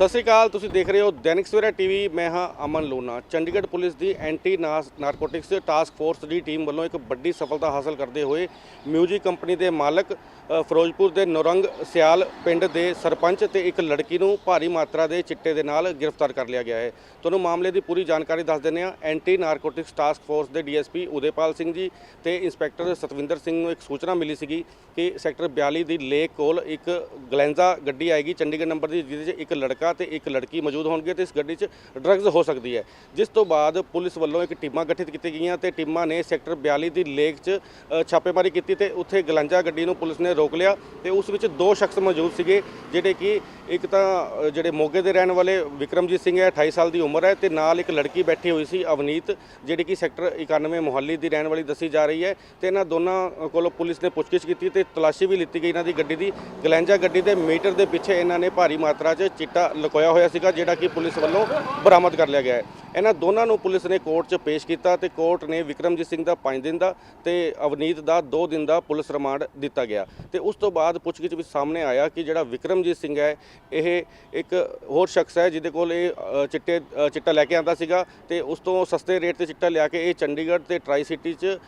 ਸਤਿ ਸ਼੍ਰੀ ਅਕਾਲ, ਤੁਸੀਂ ਦੇਖ ਰਹੇ ਹੋ ਦੈਨਿਕ ਸਵੇਰਾ ਟੀਵੀ, ਮੈਂ ਹਾਂ ਅਮਨ ਲੋਨਾ। ਚੰਡੀਗੜ੍ਹ ਪੁਲਿਸ ਦੀ ਐਂਟੀ ਨਾਰਕੋਟਿਕਸ ਟਾਸਕ ਫੋਰਸ ਦੀ ਟੀਮ ਵੱਲੋਂ ਇੱਕ ਵੱਡੀ ਸਫਲਤਾ ਹਾਸਲ ਕਰਦੇ ਹੋਏ ਮਿਊਜ਼ਿਕ ਕੰਪਨੀ ਦੇ ਮਾਲਕ ਫਿਰੋਜ਼ਪੁਰ ਦੇ ਨੌਰੰਗ ਸਿਆਲ ਪਿੰਡ ਦੇ ਸਰਪੰਚ ਤੇ ਇੱਕ ਲੜਕੀ ਨੂੰ ਭਾਰੀ ਮਾਤਰਾ ਦੇ ਚਿੱਟੇ ਦੇ ਨਾਲ ਗ੍ਰਿਫਤਾਰ ਕਰ ਲਿਆ ਗਿਆ ਹੈ। ਤੁਹਾਨੂੰ ਮਾਮਲੇ ਦੀ ਪੂਰੀ ਜਾਣਕਾਰੀ ਦੱਸ ਦਿੰਦੇ ਹਾਂ। ਐਂਟੀ ਨਾਰਕੋਟਿਕਸ ਟਾਸਕ ਫੋਰਸ ਦੇ ਡੀਐਸਪੀ ਉਦੇਪਾਲ ਸਿੰਘ ਜੀ ਤੇ ਇੰਸਪੈਕਟਰ ਸਤਵਿੰਦਰ ਸਿੰਘ ਨੂੰ ਇੱਕ ਸੂਚਨਾ ਮਿਲੀ ਸੀਗੀ ਕਿ ਸੈਕਟਰ 42 ਦੀ ਲੇਕ ਕੋਲ ਇੱਕ ਗਲੈਂਜ਼ਾ ਗੱਡੀ ਆਏਗੀ। ਚੰਡੀਗੜ੍ਹ ਨੰਬਰ ਦੀ ਜਿਹਦੇ 'ਚ ਇੱਕ ਲੜਕਾ ਤੇ ਇੱਕ ਲੜਕੀ ਮੌਜੂਦ ਹੋਣਗੇ ਤੇ ਇਸ ਗੱਡੀ 'ਚ ਡਰੱਗਸ ਹੋ ਸਕਦੀ ਹੈ। ਜਿਸ ਤੋਂ ਬਾਅਦ ਪੁਲਿਸ ਵੱਲੋਂ ਇੱਕ ਟੀਮਾਂ ਗਠਿਤ ਕੀਤੀਆਂ ਗਈਆਂ ਤੇ ਟੀਮਾਂ ਨੇ ਸੈਕਟਰ 42 ਦੀ ਲੇਕ 'ਚ ਛਾਪੇਮਾਰੀ ਕੀਤੀ ਤੇ ਉੱਥੇ ਗਲੈਂਜ਼ਾ ਗੱਡੀ ਨੂੰ ਪੁਲਿਸ ਨੇ ਰੋਕ ਲਿਆ ਤੇ ਉਸ ਵਿੱਚ ਦੋ ਸ਼ਖਸ ਮੌਜੂਦ ਸੀਗੇ, ਜਿਹੜੇ ਕਿ ਇੱਕ ਤਾਂ ਜਿਹੜੇ ਮੋਗੇ ਦੇ ਰਹਿਣ ਵਾਲੇ ਵਿਕਰਮਜੀਤ ਸਿੰਘ ਹੈ 28 ਸਾਲ ਦੀ ਉਮਰ ਹੈ ਤੇ ਨਾਲ ਇੱਕ ਲੜਕੀ ਬੈਠੀ ਹੋਈ ਸੀ, ਅਵਨੀਤ, ਜਿਹੜੀ ਕਿ ਸੈਕਟਰ 91 ਮੁਹੱਲੀ ਦੀ ਰਹਿਣ ਵਾਲੀ ਦੱਸੀ ਜਾ ਰਹੀ ਹੈ ਤੇ ਇਹਨਾਂ ਦੋਨਾਂ ਕੋਲੋਂ ਪੁਲਿਸ ਨੇ ਪੁੱਛਗਿੱਛ ਕੀਤੀ ਤੇ ਤਲਾਸ਼ੀ ਵੀ ਲਿੱਤੀ ਗਈ ਇਹਨਾਂ ਦੀ ਗੱਡੀ ਦੀ। ਗਲੈਂਜਾ ਗੱਡੀ ਦੇ ਮੀਟਰ ਦੇ ਪਿੱਛੇ ਇਹਨਾਂ ਨੇ ਭਾਰੀ ਮਾਤਰਾ 'ਚ ਚਿੱਟਾ ਲੁਕੋਇਆ ਹੋਇਆ ਸੀਗਾ, ਜਿਹੜਾ ਕਿ ਪੁਲਿਸ ਵੱਲੋਂ ਬਰਾਮਦ ਕਰ ਲਿਆ ਗਿਆ ਹੈ। ਇਹਨਾਂ ਦੋਨਾਂ ਨੂੰ ਪੁਲਿਸ ਨੇ ਕੋਰਟ 'ਚ ਪੇਸ਼ ਕੀਤਾ ਤੇ ਕੋਰਟ ਨੇ ਵਿਕਰਮਜੀਤ ਸਿੰਘ ਦਾ 5 ਦਿਨ ਦਾ ਤੇ ਅਵਨੀਤ ਦਾ 2 ਦਿਨ ਦਾ ਪੁਲਿਸ ਰਿਮਾਂਡ ਦਿੱਤਾ ਗਿਆ। ਤੇ ਉਸ ਤੋਂ ਬਾਅਦ ਪੁੱਛਗਿੱਛ ਵਿੱਚ ਸਾਹਮਣੇ ਆਇਆ ਕਿ ਜਿਹੜਾ ਵਿਕਰਮਜੀਤ ਸਿੰਘ ਹੈ, ਇਹ ਇੱਕ ਹੋਰ ਸ਼ਖਸ ਹੈ ਜਿਹਦੇ ਕੋਲ ਇਹ ਚਿੱਟੇ ਚਿੱਟਾ ਲੈ ਕੇ ਆਂਦਾ ਸੀਗਾ ਤੇ ਉਸ ਤੋਂ ਸਸਤੇ ਰੇਟ ਤੇ ਚਿੱਟਾ ਲਿਆ ਕੇ ਇਹ ਚੰਡੀਗੜ੍ਹ ਤੇ ਟਰਾਈ ਸਿਟੀ 'ਚ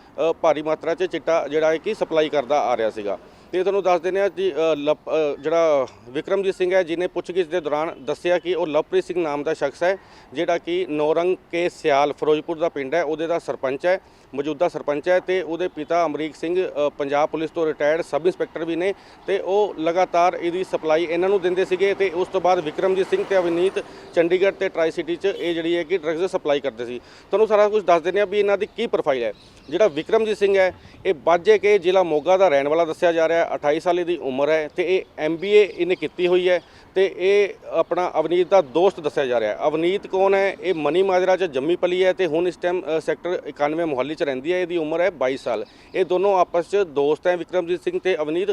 ਭਾਰੀ ਮਾਤਰਾ 'ਚ ਚਿੱਟਾ ਜਿਹੜਾ ਹੈ ਕਿ ਸਪਲਾਈ ਕਰਦਾ ਆ ਰਿਹਾ ਸੀਗਾ। ਤੇ ਤੁਹਾਨੂੰ ਦੱਸ ਦਿੰਦੇ ਆ ਜੀ ਲਪ- ਜਿਹੜਾ ਵਿਕਰਮਜੀਤ ਸਿੰਘ ਹੈ, ਜਿਹਨੇ ਪੁੱਛਗਿੱਛ ਦੇ ਦੌਰਾਨ ਦੱਸਿਆ ਕਿ ਉਹ ਲਵਪ੍ਰੀਤ ਸਿੰਘ ਨਾਮ ਦਾ ਸ਼ਖਸ ਹੈ, ਜਿਹੜਾ ਕਿ ਨੌਰੰਗ ਕੇ ਸਿਆਲ ਫਿਰੋਜ਼ਪੁਰ ਦਾ ਪਿੰਡ ਹੈ, ਉਹਦੇ ਦਾ ਸਰਪੰਚ ਹੈ, ਮੌਜੂਦਾ ਸਰਪੰਚ ਹੈ ਤੇ ਉਹਦੇ ਪਿਤਾ ਅਮਰੀਕ ਸਿੰਘ ਪੰਜਾਬ ਪੁਲਿਸ ਤੋਂ ਰਿਟਾਇਰਡ ਸਬ ਇੰਸਪੈਕਟਰ ਵੀ ਨੇ ਤੇ ਉਹ ਲਗਾਤਾਰ ਇਹਦੀ ਸਪਲਾਈ ਇਹਨਾਂ ਨੂੰ ਦਿੰਦੇ ਸੀਗੇ ਤੇ ਉਸ ਤੋਂ ਬਾਅਦ ਵਿਕਰਮਜੀਤ ਸਿੰਘ ਤੇ ਅਵਨੀਤ ਚੰਡੀਗੜ੍ਹ ਤੇ ਟਰਾਈ ਸਿਟੀ 'ਚ ਇਹ ਜਿਹੜੀ ਹੈ ਕਿ ਡਰੱਗਸ ਸਪਲਾਈ ਕਰਦੇ ਸੀ। ਤੁਹਾਨੂੰ ਸਾਰਾ ਕੁਝ ਦੱਸ ਦਿੰਦੇ ਆ ਵੀ ਇਹਨਾਂ ਦੀ ਕੀ ਪ੍ਰੋਫਾਈਲ ਹੈ। ਜਿਹੜਾ ਵਿਕਰਮਜੀਤ ਸਿੰਘ ਹੈ, ਇਹ ਬਾਜੇ ਕੇ ਜ਼ਿਲ੍ਹਾ ਮੋਗਾ ਦਾ ਰਹਿਣ ਵਾਲਾ ਦੱਸਿਆ ਜਾ ਰਿਹਾ ਹੈ 28 ਸਾਲ ਦੀ ਉਮਰ ਹੈ ਤੇ ਇਹ ਐਮਬੀਏ ਇਹਨੇ ਕੀਤੀ ਹੋਈ ਹੈ ਤੇ ਇਹ ਆਪਣਾ ਅਵਨੀਤ ਦਾ ਦੋਸਤ ਦੱਸਿਆ ਜਾ ਰਿਹਾ ਹੈ। ਅਵਨੀਤ ਕੌਣ ਹੈ? ਇਹ ਮਨੀ ਮਾਜਰਾ 'ਚ ਜੰਮੀ ਪਲੀ ਹੈ ਤੇ ਹੁਣ ਇਸ ਟਾਈਮ ਸੈਕਟਰ 91 ਮੁਹੱਲੀ 'ਚ ਰਹਿੰਦੀ ਹੈ। ਇਹਦੀ ਉਮਰ ਹੈ 22 ਸਾਲ। ਇਹ ਦੋਨੋਂ ਆਪਸ 'ਚ ਦੋਸਤ ਹੈ ਵਿਕਰਮਜੀਤ ਸਿੰਘ ਤੇ ਅਵਨੀਤ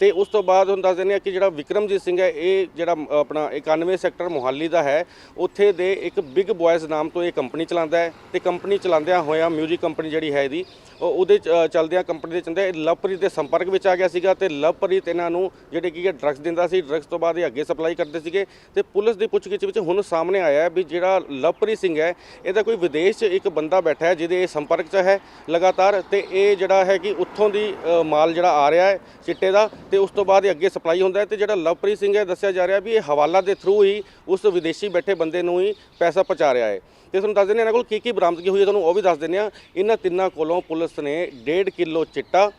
ਤੇ ਉਸ ਤੋਂ ਬਾਅਦ ਹੁਣ ਦੱਸ ਦਿੰਦੇ ਆ ਕਿ ਜਿਹੜਾ ਵਿਕਰਮਜੀਤ ਸਿੰਘ ਹੈ ਇਹ ਜਿਹੜਾ ਆਪਣਾ 91 ਸੈਕਟਰ ਮੁਹੱਲੀ ਦਾ ਹੈ ਉੱਥੇ ਦੇ ਇੱਕ ਬਿਗ ਬॉयਜ਼ ਨਾਮ ਤੋਂ ਇਹ ਕੰਪਨੀ ਚਲਾਉਂਦਾ ਹੈ ਤੇ ਕੰਪਨੀ ਚਲਾਉਂਦਿਆਂ ਹੋਇਆ ਮਿਊਜ਼ਿਕ ਕੰਪਨੀ ਜਿਹੜੀ ਹੈ ਇਹਦੀ ਉਹ ਉਹਦੇ ਚ, ਅ, ਚੱਲਦਿਆਂ ਕੰਪਨੀ ਦੇ ਚੰਦੇ ਲਵਪ੍ਰੀਤ ਦੇ ਸੰਪਰਕ ਵਿੱਚ ਆ ਗਿਆ ਸੀਗਾ ਤੇ ਲਵਪ੍ਰੀਤ ਇਹਨਾਂ ਨੂੰ ਜਿਹੜੇ ਕੀ ਹੈ ਡਰੱਗਸ ਦਿੰਦਾ ਸੀ ਡਰੱਗਸ ਤੋਂ ਬਾਅਦ ਇਹ ਅੱਗੇ ਸਪਲਾਈ ਕਰਦੇ ਸੀਗੇ ਤੇ ਪੁਲਿਸ ਦੀ ਪੁੱਛਗਿੱਛ ਵਿੱਚ ਹੁਣ ਸਾਹਮਣੇ ਆਇਆ ਵੀ ਜਿਹੜਾ ਲਵਪ੍ਰੀਤ ਸਿੰਘ ਹੈ, ਇਹਦਾ ਕੋਈ ਵਿਦੇਸ਼ 'ਚ ਇੱਕ ਬੰਦਾ ਬੈਠਾ ਹੈ ਜਿਹਦੇ ਇਹ ਸੰਪਰਕ 'ਚ ਹੈ ਲਗਾਤਾਰ ਤੇ ਇਹ ਜਿਹੜਾ ਹੈ ਕਿ ਉੱਥੋਂ ਦੀ ਮਾਲ ਜਿਹੜਾ ਆ ਰਿਹਾ ਹੈ ਚਿੱਟੇ ਦਾ ਤੇ ਉਸ ਤੋਂ ਬਾਅਦ ਇਹ ਅੱਗੇ ਸਪਲਾਈ ਹੁੰਦਾ ਹੈ ਤੇ ਜਿਹੜਾ ਲਵਪ੍ਰੀਤ ਸਿੰਘ ਹੈ ਦੱਸਿਆ ਜਾ ਰਿਹਾ ਵੀ ਇਹ ਹਵਾਲਾ ਦੇ ਥਰੂ ਹੀ ਉਸ ਵਿਦੇਸ਼ੀ ਬੈਠੇ ਬੰਦੇ ਨੂੰ ਹੀ ਪੈਸਾ ਪਹੁੰਚਾ ਰਿਹਾ ਹੈ। ਤੇ ਤੁਹਾਨੂੰ ਦੱਸ ਦਿੰਦੇ ਹਾਂ ਇਹਨਾਂ ਕੋਲ ਕੀ ਕੀ ਬਰਾਮਦਗੀ ਹੋਈ ਹੈ, ਤੁਹਾਨੂੰ ਉਹ ਵੀ ਦੱਸ ਦਿੰਦੇ ਹਾਂ। ਇਹਨਾਂ ਤਿੰਨਾਂ ਕੋਲੋਂ ਪੁਲਿਸ ਨੇ 1.5 ਕਿਲੋ ਚਿੱਟਾ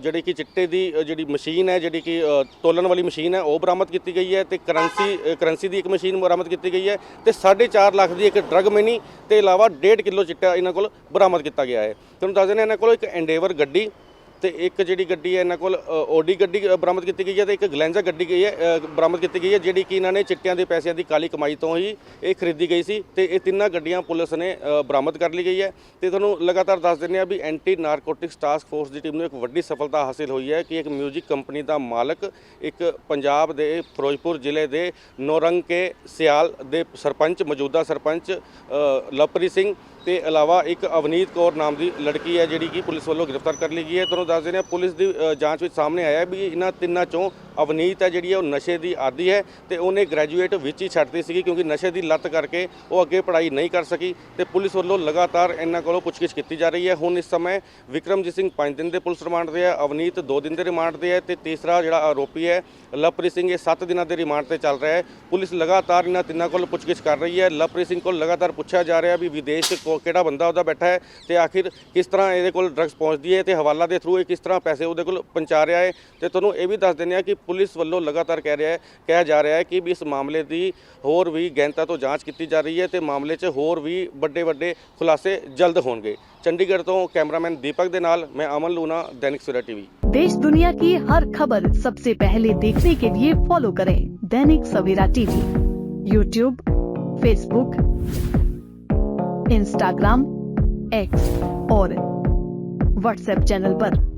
ਜਿਹੜੀ ਕਿ ਚਿੱਟੇ ਦੀ ਜਿਹੜੀ ਮਸ਼ੀਨ ਹੈ, ਜਿਹੜੀ ਕਿ ਤੋਲਣ ਵਾਲੀ ਮਸ਼ੀਨ ਹੈ, ਉਹ ਬਰਾਮਦ ਕੀਤੀ ਗਈ ਹੈ ਤੇ ਕਰੰਸੀ ਕਰੰਸੀ ਦੀ ਇੱਕ ਮਸ਼ੀਨ ਬਰਾਮਦ ਕੀਤੀ ਗਈ ਹੈ ਤੇ 4.5 ਲੱਖ ਦੀ ਇੱਕ ਡਰਗ ਮਿਨੀ ਤੇ ਇਲਾਵਾ 1.5 ਕਿਲੋ ਚਿੱਟਾ ਇਹਨਾਂ ਕੋਲ ਬਰਾਮਦ ਕੀਤਾ ਗਿਆ ਹੈ। ਤੁਹਾਨੂੰ ਦੱਸ ਦਿੰਦੇ ਹਾਂ, ਇਹਨਾਂ ਕੋਲ ਇੱਕ ਐਂਡੇਵਰ ਗੱਡੀ ਤੇ ਇੱਕ ਜਿਹੜੀ ਗੱਡੀ ਹੈ ਇਹਨਾਂ ਕੋਲ ਓਡੀ ਗੱਡੀ ਬਰਾਮਦ ਕੀਤੀ ਗਈ ਹੈ ਤੇ ਇੱਕ ਗਲੈਂਜ਼ਾ ਗੱਡੀ ਗਈ ਹੈ ਬਰਾਮਦ ਕੀਤੀ ਗਈ ਹੈ, ਜਿਹੜੀ ਕਿ ਇਹਨਾਂ ਨੇ ਚਿੱਟਿਆਂ ਦੇ ਪੈਸਿਆਂ ਦੀ ਕਾਲੀ ਕਮਾਈ ਤੋਂ ਹੀ ਇਹ ਖਰੀਦੀ ਗਈ ਸੀ ਤੇ ਇਹ ਤਿੰਨਾਂ ਗੱਡੀਆਂ ਪੁਲਿਸ ਨੇ ਬਰਾਮਦ ਕਰ ਲਈ ਗਈ ਹੈ। ਤੇ ਤੁਹਾਨੂੰ ਲਗਾਤਾਰ ਦੱਸ ਦਿੰਦੇ ਆ ਵੀ ਐਂਟੀ ਨਾਰਕੋਟਿਕਸ ਟਾਸਕ ਫੋਰਸ ਦੀ ਟੀਮ ਨੂੰ ਇੱਕ ਵੱਡੀ ਸਫਲਤਾ ਹਾਸਿਲ ਹੋਈ ਹੈ ਕਿ ਇੱਕ ਮਿਊਜ਼ਿਕ ਕੰਪਨੀ ਦਾ ਮਾਲਕ ਇੱਕ ਪੰਜਾਬ ਦੇ ਫਿਰੋਜ਼ਪੁਰ ਜ਼ਿਲ੍ਹੇ ਦੇ ਨੌਰੰਗ ਕੇ ਸਿਆਲ ਦੇ ਸਰਪੰਚ, ਮੌਜੂਦਾ ਸਰਪੰਚ ਲਵਪ੍ਰੀਤ ਸਿੰਘ ਤੇ ਇਲਾਵਾ ਇੱਕ ਅਵਨੀਤ ਕੌਰ ਨਾਮ ਦੀ ਲੜਕੀ ਹੈ ਜਿਹੜੀ ਕਿ ਪੁਲਿਸ ਵੱਲੋਂ ਗ੍ਰਿਫਤਾਰ ਕਰ ਲਈ ਗਈ ਹੈ। ਤੁਹਾਨੂੰ ਦੱਸ ਦਿੰਦੇ ਹਾਂ, ਪੁਲਿਸ ਦੀ ਜਾਂਚ ਵਿੱਚ ਸਾਹਮਣੇ ਆਇਆ ਵੀ ਇਹਨਾਂ ਤਿੰਨਾਂ ਚੋਂ ਅਵਨੀਤ ਹੈ ਜਿਹੜੀ ਉਹ ਨਸ਼ੇ ਦੀ ਆਦੀ ਹੈ ਤੇ ਉਹਨੇ ਗ੍ਰੈਜੂਏਟ ਵਿੱਚ ਹੀ ਛੱਡਦੀ ਸੀਗੀ ਕਿਉਂਕਿ ਨਸ਼ੇ ਦੀ ਲੱਤ ਕਰਕੇ ਉਹ ਅੱਗੇ ਪੜ੍ਹਾਈ ਨਹੀਂ ਕਰ ਸਕੀ ਤੇ ਪੁਲਿਸ ਵੱਲੋਂ ਲਗਾਤਾਰ ਇਹਨਾਂ ਕੋਲੋਂ ਪੁੱਛਗਿੱਛ ਕੀਤੀ ਜਾ ਰਹੀ ਹੈ। ਹੁਣ ਇਸ ਸਮੇਂ ਵਿਕਰਮਜੀਤ ਸਿੰਘ 5 ਦਿਨ ਦੇ ਪੁਲਿਸ ਰਿਮਾਂਡ ਤੇ ਹੈ, ਅਵਨੀਤ 2 ਦਿਨ ਦੇ ਰਿਮਾਂਡ ਤੇ ਹੈ ਤੇ ਤੀਸਰਾ ਜਿਹੜਾ ਆਰੋਪੀ ਹੈ, ਲਵਪ੍ਰੀਤ ਸਿੰਘ, ਇਹ 7 ਦਿਨਾਂ ਦੇ ਰਿਮਾਂਡ ਤੇ ਚੱਲ ਰਿਹਾ ਹੈ। ਪੁਲਿਸ ਲਗਾਤਾਰ ਇਹਨਾਂ ਤਿੰਨਾਂ ਕੋਲ ਪੁੱਛਗਿੱਛ ਕਰ ਰਹੀ ਹੈ। ਲਵਪ੍ਰੀਤ ਸਿੰਘ ਕੋਲ ਲਗਾਤਾਰ ਪੁੱਛਿਆ ਜਾ ਰਿਹਾ ਵੀ ਵਿਦੇਸ਼ ਕੋ- ਕਿਹੜਾ ਬੰਦਾ ਉਹਦਾ ਬੈਠਾ ਹੈ ਤੇ ਆਖਿਰ ਕਿਸ ਤਰ੍ਹਾਂ ਇਹਦੇ ਕੋਲ ਡਰੱਗਸ ਪਹੁੰਚਦੀ ਹੈ ਤੇ ਹਵਾਲਾ ਦੇ ਥਰੂ ਇਹ ਕਿਸ ਤਰ੍ਹਾਂ ਪੈਸੇ ਉਹਦੇ ਕੋਲ ਪਹੁੰਚਾ ਰਿਹਾ ਹੈ। ਤੇ ਤੁਹਾਨੂੰ ਇਹ ਵੀ ਦੱਸ ਦਿੰਦੇ ਆ ਕਿ ਪੁਲਿਸ ਵੱਲੋਂ ਲਗਾਤਾਰ ਕਹਿ ਰਿਹਾ ਹੈ ਕਿਹਾ ਜਾ ਰਿਹਾ ਹੈ ਕਿ ਵੀ ਇਸ ਮਾਮਲੇ ਦੀ ਹੋਰ ਵੀ ਗਹਿਨਤਾ ਤੋਂ ਜਾਂਚ ਕੀਤੀ ਜਾ ਰਹੀ ਹੈ ਤੇ ਮਾਮਲੇ 'ਚ ਹੋਰ ਵੀ ਵੱਡੇ ਵੱਡੇ ਖੁਲਾਸੇ ਜਲਦ ਹੋਣਗੇ ਚੰਡੀਗੜ੍ਹ ਤੋਂ ਕੈਮਰਾਮੈਨ ਦੀਪਕ ਦੇ ਨਾਲ ਮੈਂ ਅਮਨ ਲੂਨਾ ਦੈਨਿਕ ਸਵੇਰਾ ਟੀਵੀ देश दुनिया की हर खबर सबसे पहले देखने के लिए फॉलो करें Dainik Savera TV YouTube Facebook Instagram X और व्हाट्सएप चैनल पर।